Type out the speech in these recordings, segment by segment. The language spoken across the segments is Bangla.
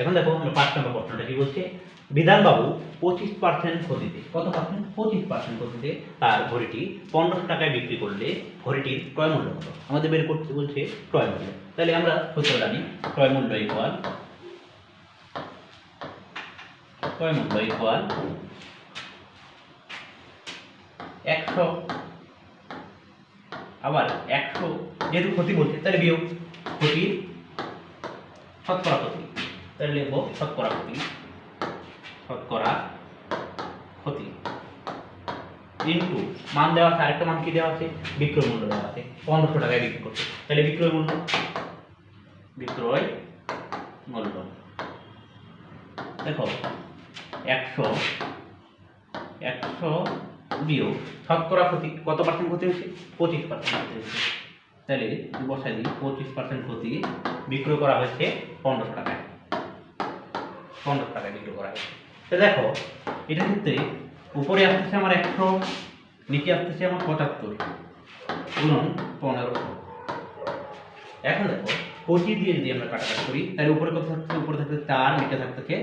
এখন দেখো পাঁচ নম্বর প্রশ্নটা কি বলছে? বিধানবাবু পঁচিশ পার্সেন্ট ক্ষতিতে কত পার্সেন্ট পঁচিশ পার্সেন্ট ক্ষতিতে তার ঘড়িটি পনেরোশো টাকায় বিক্রি করলে ঘড়িটির ক্রয় মূল্য কত? আমাদের বের করতে বলছে ক্রয় মূল্য। তাহলে আমরা সূত্র জানি, ক্রয় মূল্য ইকুয়াল ক্রয় মূল্য ইকুয়াল একশো, আবার একশো যেহেতু ক্ষতি বলছে, তাহলে বিয়োগ ক্ষতির শতকরা ক্ষতি। তাহলে লিখব শতকরা ক্ষতি। শতকরা ক্ষতি। ইন্টু মান দেওয়া আছে, আরেকটা মান কি দেওয়া আছে? বিক্রয় মূল্য দেওয়া আছে। পনেরোশো টাকায় বিক্রি করছে তাহলে বিক্রয় মূল্য? বিক্রয় মূল্য। দেখো, একশো একশো বিয়োগ শতকরা ক্ষতি, কত পার্সেন্ট ক্ষতি হয়েছে? পঁচিশ পার্সেন্ট ক্ষতি হয়েছে। তাহলে বসাই দিই, পঁচিশ পার্সেন্ট ক্ষতি বিক্রয় করা হয়েছে পনেরোশো টাকায়। পনেরোশো টাকা বিক্রয় করা। তো দেখো, এটা ক্ষেত্রে উপরে আসতেছে আমার একশো, নিচে আসতেছে আমার পঁচাত্তর, গুণন পনেরো। এখন দেখো পঁচিশ দিয়ে যদি আমরা কাটাকাটি করি, তাহলে উপরে কত থাকছে উপরে থাকছে চার, নিচে থাকতেছে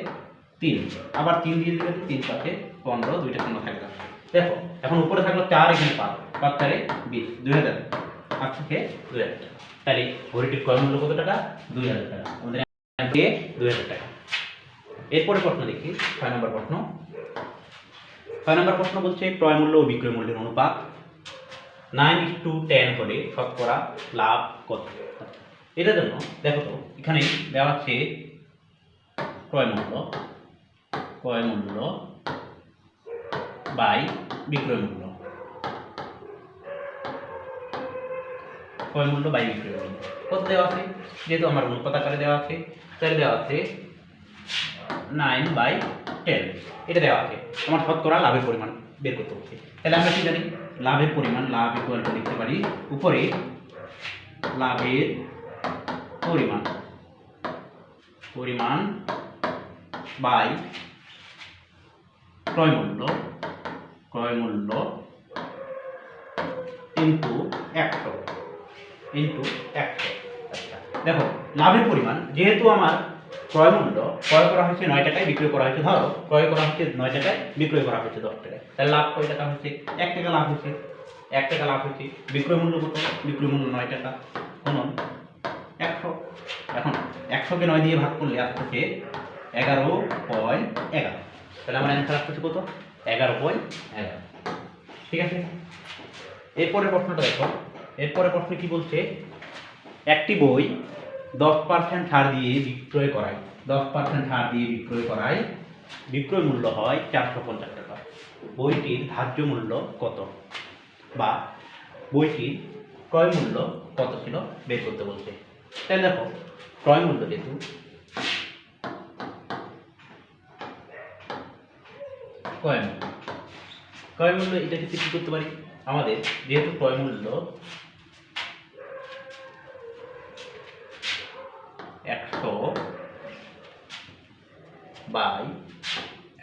তিন। আবার তিন দিয়ে দিলে তিন পাশে পনেরো, দুইটা শূন্য থাকবে দেখো, এখন উপরে থাকল চার, এখানে পাঁচ পাঁচ চারে বিশ, দুই হাজার। পাঁচ থেকে দুই হাজার টাকা। তাহলে ঘড়িটির ক্রয় মূল্য কত টাকা? দুই হাজার টাকা। আমাদের দুই হাজার টাকা। এরপরে প্রশ্ন দেখি, ছয় নম্বর প্রশ্ন। ছয় নম্বর প্রশ্ন বলছে, ক্রয় মূল্য ও বিক্রয় মূল্যের অনুপাত। নাইন টু টেন হলে শতকরা লাভ কত? এটার জন্য দেখো তো, এখানে দেওয়া আছে ক্রয় মূল্য ক্রয় মূল্য বাই বিক্রয় মূল্য। ক্রয় মূল্য বাই বিক্রয় মূল্য। কত দেওয়া আছে? যেহেতু আমার অনুপাত আকারে দেওয়া আছে, তাহলে দেওয়া আছে নাইন বাই টেন এটা দেওয়া আছে। আমার শতকরা লাভের পরিমাণ বের করতে হচ্ছে। তাহলে আমরা কি জানি? লাভের পরিমাণ, লাভ ইকুয়াল টু লিখতে পারি উপরে লাভের পরিমাণ। পরিমাণ বাই ক্রয় মূল্য ক্রয় মূল্য ইন্টু একশো। ইন্টু একশো। আচ্ছা। দেখো, লাভের পরিমাণ যেহেতু আমার ক্রয় মূল্য ক্রয় করা হয়েছে নয় টাকায় বিক্রয় করা হয়েছে, ধরো, ক্রয় করা হচ্ছে নয় টাকায় বিক্রয় করা হয়েছে দশ টাকায় তাহলে লাভ কয় টাকা হচ্ছে? এক টাকা লাভ হয়েছে এক টাকা লাভ হয়েছে বিক্রয় মূল্য কত? বিক্রয় মূল্য নয় টাকা। শুনুন, একশো। এখন একশোকে নয় দিয়ে ভাগ করলে আসতেছে এগারো পয়েন্ট এগারো। তাহলে আমার অ্যান্সার আসতেছে কত? এগারো পয়েন্ট এগারো। ঠিক আছে? এরপরে প্রশ্নটা দেখো। এরপরে প্রশ্ন কি বলছে? একটি বই দশ পার্সেন্ট ছাড় দিয়ে বিক্রয় করায় দশ পার্সেন্ট ছাড় দিয়ে বিক্রয় করায় বিক্রয় মূল্য হয় চারশো পঞ্চাশ টাকা। বইটির ধার্য মূল্য কত? বা বইটির ক্রয় মূল্য কত ছিল? বের করতে বলছে। তাহলে দেখো, ক্রয় মূল্য যেহেতু ক্রয় মূল্য। ক্রয় মূল্য এটা ক্ষেত্রে কী করতে পারি? আমাদের যেহেতু ক্রয় মূল্য একশো বাই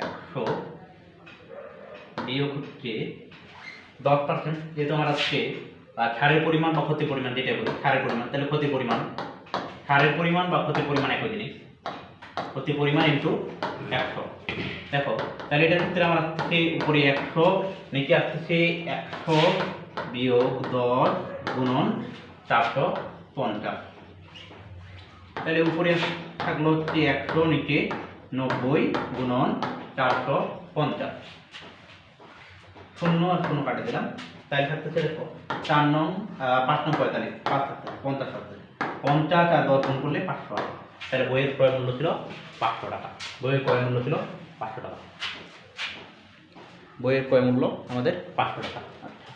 একশো বিয়োগ হচ্ছে দশ পার্সেন্ট যেহেতু আমার আজকে ছাড়ের পরিমাণ বা ক্ষতির পরিমাণ, যেটা বলি ছাড়ের পরিমাণ, তাহলে ক্ষতির পরিমাণ। ছাড়ের পরিমাণ বা ক্ষতির পরিমাণ একই জিনিস। ক্ষতির পরিমাণ ইন্টু একশো। দেখো, তাহলে এটার ক্ষেত্রে আমার আসতেছে উপরে একশো, নিচে আসতেছে একশো বিয়োগ দশ গুণন চারশো পঞ্চাশ। তাহলে উপরে থাকল হচ্ছে একশো নিচে নব্বই গুণন চারশো পঞ্চাশ। শূন্য আর শূন্য কাটে দিলাম। তাহলে থাকতেছে দেখো, চার নং পাঁচ নং পঁয়তাল্লিশ পাঁচ পঞ্চাশ থাকতেছে পঞ্চাশ আর দশ গুণ করলে পাঁচশো টাকা তাহলে বইয়ের ক্রয় মূল্য ছিল পাঁচশো টাকা। বইয়ের ক্রয় মূল্য ছিল পাঁচশো টাকা। বইয়ের ক্রয় মূল্য আমাদের পাঁচশো টাকা। আচ্ছা।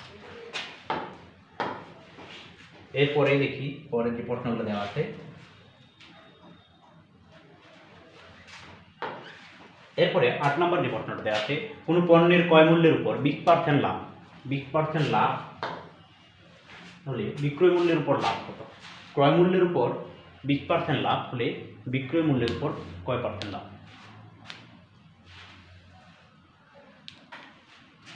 এরপরে দেখি, পরের যে প্রশ্নগুলো দেওয়া আছে এরপরে আট নম্বর প্রশ্নটা দেওয়া আছে, কোনো পণ্যের ক্রয় মূল্যের উপর বিগ পার্সেন্ট লাভ। বিগ পার্সেন্ট লাভ, হলে বিক্রয় মূল্যের উপর লাভ কত? ক্রয় মূল্যের উপর বিশ পার্সেন্ট লাভ হলে বিক্রয় মূল্যের উপর কয় পার্সেন্ট লাভ।